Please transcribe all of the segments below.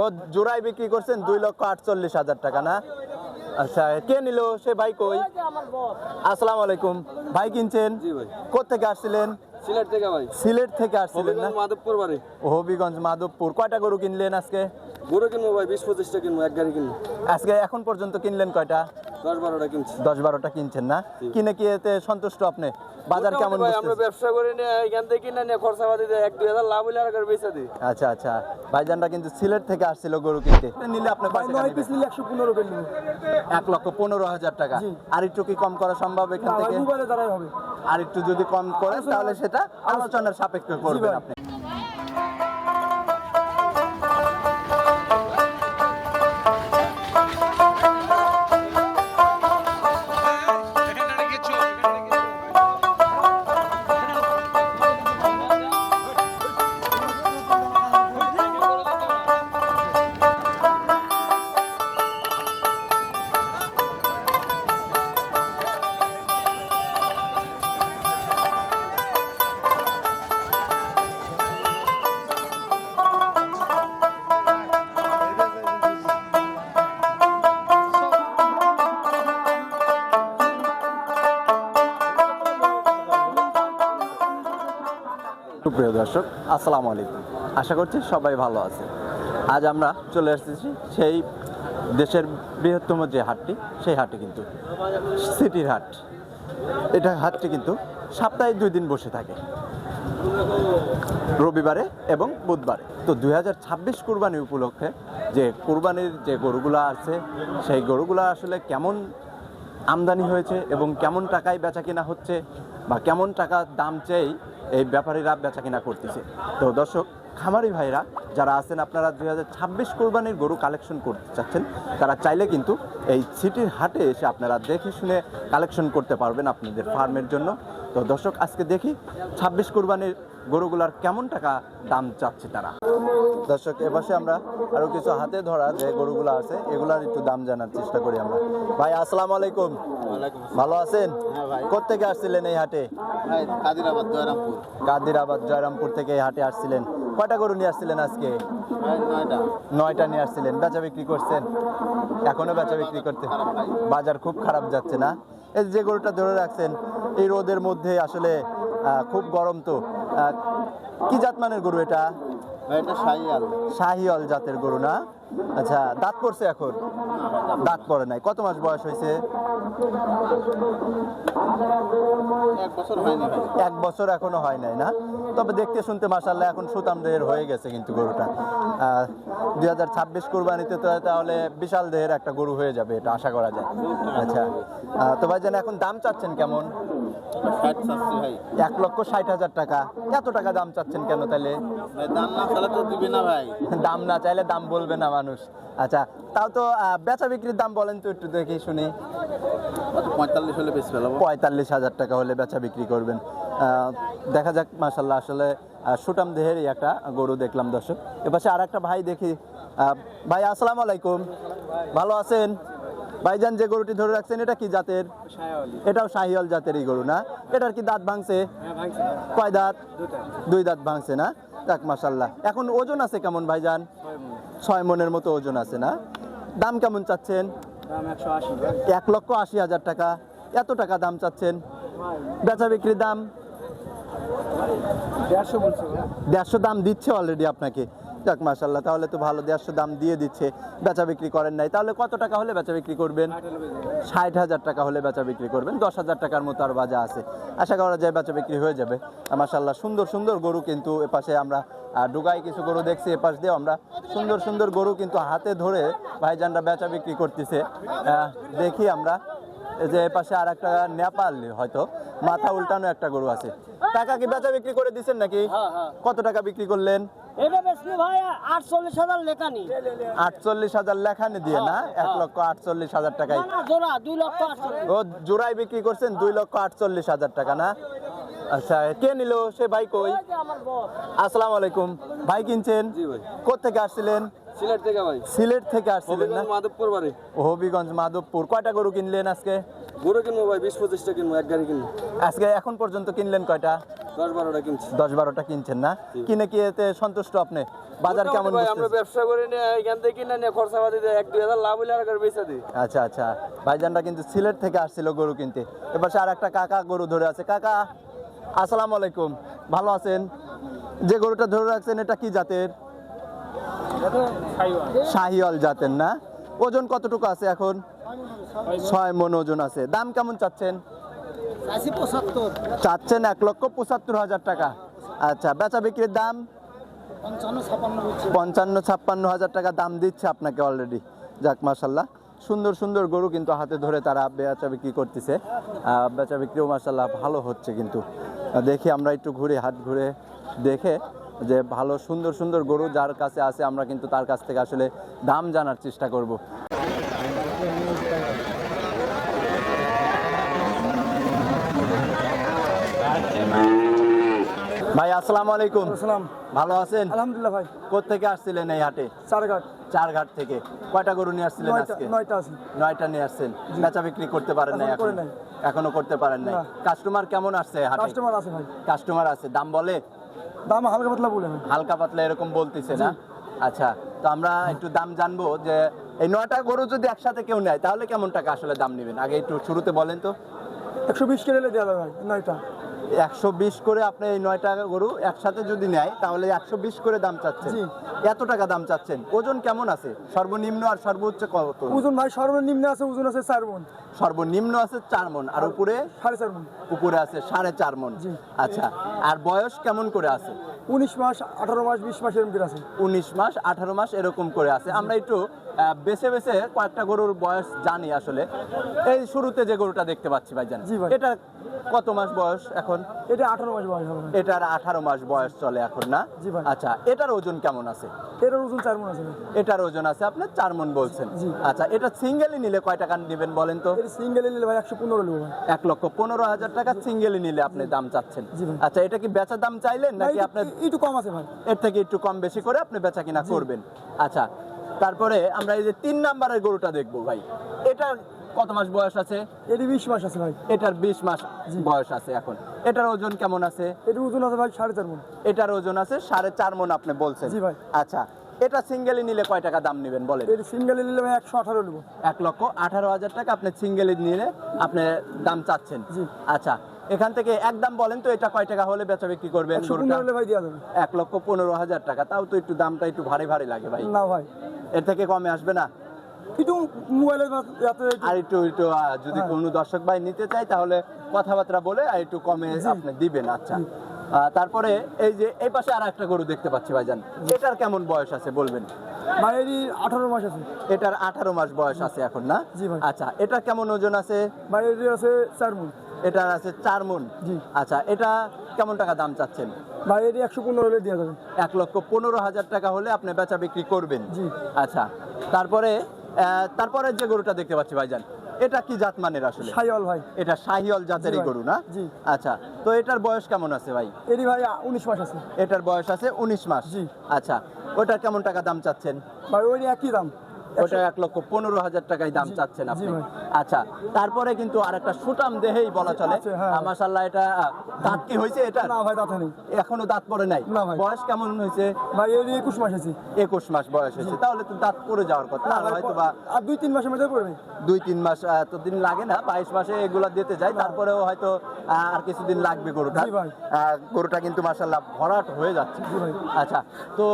ও জোড়ায় বিক্রি করছেন দুই লক্ষ আটচল্লিশ হাজার টাকা না? আচ্ছা কে নিল? সে ভাই কই? আসসালামু আলাইকুম। ভাই কিনছেন? কোথেকে আসছিলেন? সিলেট থেকে ভাই। সিলেট থেকে আসছিলেন না? মাধবপুর বাড়ি। হবিগঞ্জ মাধবপুর। কয়টা গরু কিনলেন আজকে? গরু কিনবো ভাই বিশ পঁচিশটা কিনবো এক গাড়ি কিনবো। আজকে এখন পর্যন্ত কিনলেন কয়টা? দশ বারোটা কিনছি। দশ বারোটা কিনছেন না? কিনে কি এতে সন্তুষ্ট আপনি? বাজার কেমন ভাই আমরা ব্যবসা করে নিয়ে এখান থেকে কিনে নিয়ে খরচা পাতি দিয়ে এক দুই হাজার লাভ হইলে আর করে বেচা দিই। আচ্ছা আচ্ছা। ভাইজানরা কিন্তু সিলেট থেকে আসছিল গরু কিনতে। এটা নিলে আপনি কয় টাকা নেবেন? একশো পনেরো এক লক্ষ পনেরো হাজার টাকা। আর একটু কি কম করা সম্ভব এখান থেকে? আর একটু যদি কম করেন তাহলে সেটা আলোচনার সাপেক্ষে করবেন আপনি। সুপ্রিয় দর্শক, আসসালামু আলাইকুম। আশা করছি সবাই ভালো আছে। আজ আমরা চলে এসেছি সেই দেশের বৃহত্তম যে হাটটি, সেই হাটটি কিন্তু সিটির হাট। এটা হাটটি কিন্তু সপ্তাহে দুই দিন বসে থাকে। রবিবারে এবং বুধবারে। তো দুই হাজার ছাব্বিশ কুরবানি উপলক্ষে যে কুরবানির যে গরুগুলো আছে, সেই গরুগুলো আসলে কেমন আমদানি হয়েছে এবং কেমন টাকায় বেচা কিনা হচ্ছে বা কেমন টাকা দাম চেয়েই এই ব্যাপারীরা বেচা কিনা করতেছে। তো দর্শক, খামারি ভাইরা যারা আছেন, আপনারা দুই হাজার ছাব্বিশ কোরবানির গরু কালেকশন করতে চাচ্ছেন, তারা চাইলে কিন্তু এই সিটির হাটে এসে আপনারা দেখে শুনে কালেকশন করতে পারবেন আপনাদের ফার্মের জন্য। তো দর্শক, আজকে দেখি ছাব্বিশ কোরবানির গরুগুলার কেমন টাকা দাম চাচ্ছে তারা? দর্শক এপাশে আমরা আরও কিছু হাতে ধরা যে গরুগুলো আছে এগুলার একটু দাম জানার চেষ্টা করি আমরা। ভাই আসসালামু আলাইকুম। ভালো আছেন? হ্যাঁ কোথেকে আসছিলেন এই হাটে? কাদিরাবাদ জয়রামপুর। কাদিরাবাদ জয়রামপুর থেকে এই হাটে আসছিলেন। কয়টা গরু নিয়ে আসছিলেন আজকে? নয়টা। নিয়ে আসছিলেন। বেচা বিক্রি করছেন? এখনও বেচা বিক্রি করতে? বাজার খুব খারাপ যাচ্ছে না? এই যে গরুটা ধরে রাখছেন এই রোদের মধ্যে আসলে খুব গরম তো। কি জাত মানের গরু এটা? শাহিয়াল। জাতের গরু না? আচ্ছা দাঁত পড়ছে এখন? দাঁত পড়ে নাই। কত মাস বয়স হয়েছে? এক বছর হয়নি এক বছর এখনও হয় নাই না? তবে দেখতে শুনতে মাসাল্লাহ এখন সুতাম দেহের হয়ে গেছে কিন্তু গরুটা। দুই হাজার ছাব্বিশ কোরবানিতে তো তাহলে বিশাল দেহের একটা গরু হয়ে যাবে এটা আশা করা যায়। আচ্ছা তো ভাইজান এখন দাম চাচ্ছেন কেমন? ভাই এক লক্ষ ষাট হাজার টাকা। এত টাকা দাম চাচ্ছেন কেন তাহলে? দাম না চালে তো দিবি না ভাই দাম না চাইলে দাম বলবে না মানুষ। আচ্ছা তাও তো বেচা বিক্রির দাম বলেন তো একটু দেখি শুনি। পঁয়তাল্লিশ হলে বেশি পঁয়তাল্লিশ হাজার টাকা হলে বেচা বিক্রি করবেন। দেখা যাক মাসাল্লাহ আসলে সুটাম দেহেরই একটা গরু দেখলাম দর্শক। এপাশে আর একটা ভাই দেখি। ভাই আসসালামু আলাইকুম। ভালো আছেন? ভাইজান যে গরুটি ধরে রাখছেন এটা কি জাতের? এটাও শাহিওয়াল জাতেরই গরু না? এটার কি দাঁত ভাঙছে? কয় দাঁত? দুই দাঁত ভাঙছে না? যাক মাসাল্লাহ এখন ওজন আছে কেমন ভাইজান? ছয় মনের মতো ওজন আছে না? দাম কেমন চাচ্ছেন? এক লক্ষ আশি হাজার টাকা। এত টাকা দাম চাচ্ছেন? বেচা বিক্রির দাম? দেড়শো দাম দিচ্ছে অলরেডি আপনাকে। যাক মাসাল্লাহ তাহলে তো ভালো দেড়শো দাম দিয়ে দিচ্ছে। বেচা বিক্রি করেন নাই তাহলে কত টাকা হলে বেচা বিক্রি করবেন? ষাট হাজার টাকা হলে বেচা বিক্রি করবেন দশ হাজার টাকার মতো আর বাজা আছে। আশা করা যায় বেচা বিক্রি হয়ে যাবে। মাসাল্লাহ সুন্দর সুন্দর গরু কিন্তু এপাশে আমরা ডুগাই কিছু গরু দেখছি এপাশ দিয়ে আমরা। সুন্দর সুন্দর গরু কিন্তু হাতে ধরে ভাইজানরা বেচা বিক্রি করতেছে। আহ, দেখি আমরা। যে পাশে আর একটা নেপাল হয়তো মাথা উল্টানো একটা গরু আছে। টাকা কি বেচা বিক্রি করে দিচ্ছেন নাকি? কত টাকা বিক্রি করলেন? এটা বেশি ভাই আটচল্লিশ হাজার লেখানি আটচল্লিশ হাজার লেখানে দিয়ে না? এক লক্ষ আটচল্লিশ হাজার টাকায়। না জোড়া দুই লক্ষ ও জোড়াই বিক্রি করছেন দুই লক্ষ আটচল্লিশ হাজার টাকা না? আচ্ছা কে নিল? সে ভাই কই? আসসালামু আলাইকুম। ভাই কিনছেন? কোথেকে আসছিলেন? সিলেট থেকে ভাই। সিলেট থেকে আসছিলেন না? মাধবপুর বাড়ি। হবিগঞ্জ মাধবপুর। কয়টা গরু কিনলেন আজকে? গরু কিনবো ভাই বিশ পঁচিশটা কিনবো এক গাড়ি কিনবো। আজকে এখন পর্যন্ত কিনলেন কয়টা? দশ বারোটা কিনছি। দশ বারোটা কিনছেন না? কিনে কি এতে সন্তুষ্ট আপনি? বাজার কেমন ভাই আমরা ব্যবসা করে নিয়ে এখান থেকে কিনে নিয়ে খরচাপাতি দিয়ে এক দুই হাজার লাভ হলে আর বেচা দিই। আচ্ছা আচ্ছা। ভাইজানরা কিন্তু সিলেট থেকে আসছিল গরু কিনতে। এবার আর একটা কাকা গরু ধরে আছে। কাকা আসসালামু আলাইকুম। ভালো আছেন? যে গরুটা ধরে রাখছেন এটা কি জাতের? শাহিওয়াল। জাতের না? ওজন কতটুকু আছে এখন? ছয় মন ওজন আছে। দাম কেমন চাচ্ছেন? চাচ্ছেন এক লক্ষ পঁচাত্তর হাজার টাকা। আচ্ছা বেচা বিক্রির দাম? পঞ্চান্ন ছাপ্পান্ন হাজার টাকা দাম দিচ্ছে আপনাকে অলরেডি যাক মাসাল্লাহ সুন্দর সুন্দর গরু কিন্তু হাতে ধরে তারা বেচা বিক্রি করতেছে। আহ, বেচা বিক্রিও মাসাল্লাহ ভালো হচ্ছে কিন্তু। দেখি আমরা একটু ঘুরে হাত ঘুরে দেখে যে ভালো সুন্দর সুন্দর গরু যার কাছে আছে আমরা কিন্তু তার কাছ থেকে আসলে দাম জানার চেষ্টা করব। ভাই আসসালামু আলাইকুম। আসসালাম। ভালো আছেন? আলহামদুলিল্লাহ ভাই। কোথেকে আসছিলেন এই হাটে? চারঘাট। চারঘাট থেকে। কয়টা গরু নিয়ে আসছিলেন আজকে? নয়টা আছে। নয়টা নিয়ে আসছেন। বেচা বিক্রি করতে পারেন নাই এখনও? করতে পারেন নাই? না। কাস্টমার কেমন আসছে হাটে? কাস্টমার আছে ভাই। কাস্টমার আছে। দাম বলে? দাম হালকা পাতলা বলে হালকা পাতলা এরকম বলতেছে না? আচ্ছা তো আমরা একটু দাম জানব যে এই নয়টা গরু যদি একসাথে কেউ নেয় তাহলে কেমন টাকা আসলে দাম নেবেন? আগে একটু শুরুতে বলেন তো। একশো বিশ কেজি দেওয়া যাবে ভাই নয়টা। একশো বিশ করে আপনি এই টাকা গরু একসাথে যদি নেয় তাহলে একশো বিশ করে দাম চাচ্ছেন। জি। এত টাকা দাম চাচ্ছেন। ওজন কেমন আছে? সর্বনিম্ন আর সর্বোচ্চ কত? ওজন ভাই সর্বনিম্ন আছে ওজন আছে চার মন। সর্বনিম্ন আছে চার মন। আর উপরে? সাড়ে চার মন। উপরে আছে সাড়ে চার মন। জি। আচ্ছা আর বয়স কেমন করে আছে? উনিশ মাস আঠারো মাস বিশ মাস এরকম আছে। উনিশ মাস আঠারো মাস এরকম করে আছে। আমরা একটু বেছে বেছে কয়েকটা গরুর বয়স জানি আসলে। এই শুরুতে যে গরুটা দেখতে পাচ্ছি ভাই। এটা কত মাস বয়স এখন? এটা আঠারো মাস বয়স হবে। এটার আঠারো মাস বয়স চলে এখন না? আচ্ছা এটার ওজন কেমন আছে? এটার ওজন চার মন আছে এটার ওজন আছে আপনার চার মন বলছেন। আচ্ছা এটা সিঙ্গেলি নিলে কয় টাকা নেবেন বলেন তো? সিঙ্গেলে নিলে ভাই একশো পনেরো নেব এক লক্ষ পনেরো হাজার টাকা সিঙ্গেলি নিলে আপনি দাম চাচ্ছেন। আচ্ছা এটা কি বেচা দাম চাইলেন নাকি আপনার একটু- কম আছে ভাই। এর থেকে একটু কম বেশি করে আপনি বেচা কিনা করবেন। আচ্ছা তারপরে আমরা এই যে তিন নাম্বারের গরুটা দেখব ভাই। এটার কত মাস বয়স আছে? এটি বিশ মাস আছে ভাই। এটার বিশ মাস বয়স আছে এখন। এটার ওজন কেমন আছে? এটির ওজন আছে ভাই সাড়ে চার মন। এটার ওজন আছে সাড়ে চার মন আপনি বলছেন। জি ভাই। আচ্ছা এটা সিঙ্গেলি নিলে কয় টাকা দাম নেবেন বলেন? এটি সিঙ্গেলে নিলে ভাই একশো আঠারো নেব। এক লক্ষ আঠারো হাজার টাকা আপনি সিঙ্গেলি নিলে আপনি দাম চাচ্ছেন। জি। আচ্ছা এখান থেকে একদম বলেন তো এটা কয় টাকা হলে বেচা বিক্রি করবেন এক লক্ষ পনেরো হাজার টাকা। তাও তো একটু দামটা একটু ভারী ভারী লাগে ভাই। না ভাই। এর থেকে কমে আসবে না? একটু মোবাইলের আর একটু একটু যদি হ্যাঁ। কোনো দর্শক ভাই নিতে চায় তাহলে কথাবার্তা বলে আর একটু কমে আপনি দিবেন আচ্ছা। তারপরে এই যে এই পাশে আর একটা গরু দেখতে পাচ্ছি ভাই ভাইজান এটার কেমন বয়স আছে বলবেন? ভাই এটি আঠারো মাস আছে। এটার আঠারো মাস বয়স আছে এখন না? আচ্ছা এটা কেমন ওজন আছে? ভাই আছে চার মন। এটার আছে চার মন জি। আচ্ছা এটা কেমন টাকা দাম চাচ্ছেন? ভাই এটি একশো পনেরো হলে দেওয়া যাবে। এক লক্ষ পনেরো হাজার টাকা হলে আপনি বেচা বিক্রি করবেন। জি। আচ্ছা তারপরে তারপরে যে গরুটা দেখতে পাচ্ছি ভাইজান এটা কি জাত মানের আসলে? সাইওয়াল ভাই। এটা শাহিওল জাতেরই গরু না? জি। আচ্ছা তো এটার বয়স কেমন আছে ভাই? এটি ভাই উনিশ মাস আছে। এটার বয়স আছে উনিশ মাস। জি। আচ্ছা ওটার কেমন টাকা দাম চাচ্ছেন? ভাই ওই একই দাম। ওটা এক লক্ষ পনেরো হাজার টাকায় দাম চাচ্ছেন আপনি। আচ্ছা তারপরে কিন্তু আরেকটা সুটাম দেহেই বলা চলে। হ্যাঁ। মাসাল্লাহ এটা দাঁত কি হয়েছে এটা? না ভাই দাঁতা নেই এখনও দাঁত পড়ে নাই? বয়স কেমন হয়েছে? ভাই এটি একুশ মাস আছে একুশ মাস বয়স হয়েছে। তাহলে তো দাঁত পড়ে যাওয়ার কথা। আর হয়তো বা আর দুই তিন মাসের মধ্যে পড়বে দুই তিন মাস তো দিন লাগে না। বাইশ মাসে এগুলা দিতে যায়। তারপরেও হয়তো আর কিছুদিন লাগবে গরুটা। গরুটা কিন্তু মাসাল্লাহ ভরাট হয়ে যাচ্ছে। আচ্ছা তো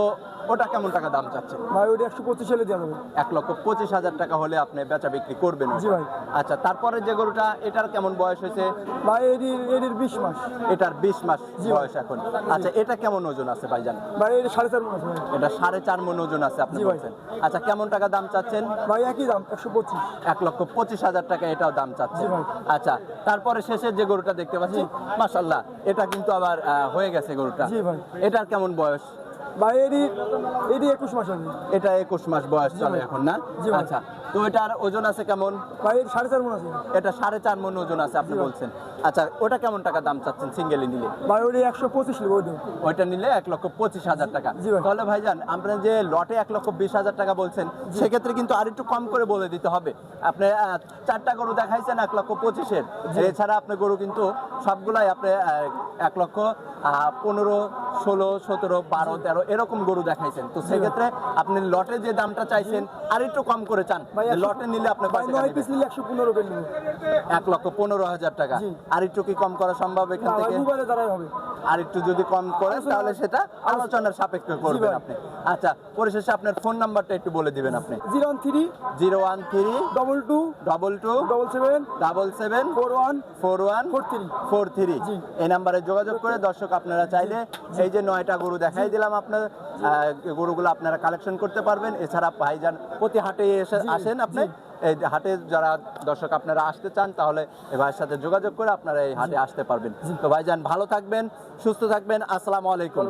ওটা কেমন টাকা দাম চাচ্ছে ভাই ওটি একশো পঁচিশ হলে দেওয়া যাবে। এক লক্ষ পঁচিশ হাজার টাকা হলে আপনি বেচা বিক্রি করবেন জি ভাই। আচ্ছা তারপরে যে গরুটা এটার কেমন বয়স হয়েছে? ভাই এটি এটির বিশ মাস। এটার বিশ মাস বয়স এখন। আচ্ছা এটা কেমন ওজন আছে ভাইজান? ভাই এটি সাড়ে চার মাস ভাই। এটা সাড়ে চার মন ওজন আছে আপনি বলছেন। আচ্ছা কেমন টাকা দাম চাচ্ছেন? ভাই একই দাম একশো পঁচিশ। এক লক্ষ পঁচিশ হাজার টাকা এটাও দাম চাচ্ছে আচ্ছা তারপরে শেষে যে গরুটা দেখতে পাচ্ছি মাসাল্লাহ এটা কিন্তু আবার হয়ে গেছে গরুটা। এটার কেমন বয়স? ভাই এরই এটি একুশ মাস আছে এটা একুশ মাস বয়স চলে এখন না? আচ্ছা তো এটার ওজন আছে কেমন? এর সাড়ে চার মন আছে। এটা সাড়ে চার মন ওজন আছে আপনি বলছেন। আচ্ছা ওটা কেমন টাকা দাম চাচ্ছেন সিঙ্গেলি নিলে? ভাই ওটি একশো পঁচিশ নেব ওইটা নিলে এক লক্ষ পঁচিশ হাজার টাকা। তাহলে ভাইজান আপনার যে লটে এক লক্ষ বিশ হাজার টাকা বলছেন সেক্ষেত্রে কিন্তু আর একটু কম করে বলে দিতে হবে। আপনি চারটা গরু দেখাইছেন এক লক্ষ পঁচিশের। এছাড়া আপনার গরু কিন্তু সবগুলাই আপনি এক লক্ষ পনেরো ষোলো সতেরো বারো তেরো এরকম গরু দেখাইছেন। তো সেক্ষেত্রে আপনি লটে যে দামটা চাইছেন আর একটু কম করে চান। লটে নিলে আপনি ভাই কয় টাকা নয় পিস নিলে একশো পনেরো এক লক্ষ পনেরো হাজার টাকা। আর একটু কি কম করা সম্ভব এখান থেকে? আর একটু যদি কম করেন তাহলে সেটা আলোচনার সাপেক্ষে করবেন আপনি। আচ্ছা পরিশেষে আপনার ফোন নাম্বারটা একটু বলে দিবেন আপনি। Zero one three zero one three double two double two double seven double seven four one four one four three four three এই নাম্বারে যোগাযোগ করে দর্শক আপনারা চাইলে এই যে নয়টা গরু দেখাই দিলাম আপনার গরুগুলো আপনারা কালেকশন করতে পারবেন। এছাড়া ভাইজান প্রতি হাটে এসে আসেন আপনি। এই হাটে যারা দর্শক আপনারা আসতে চান তাহলে এই ভাইয়ের সাথে যোগাযোগ করে আপনারা এই হাটে আসতে পারবেন। তো ভাইজান ভালো থাকবেন সুস্থ থাকবেন আসসালামু আলাইকুম।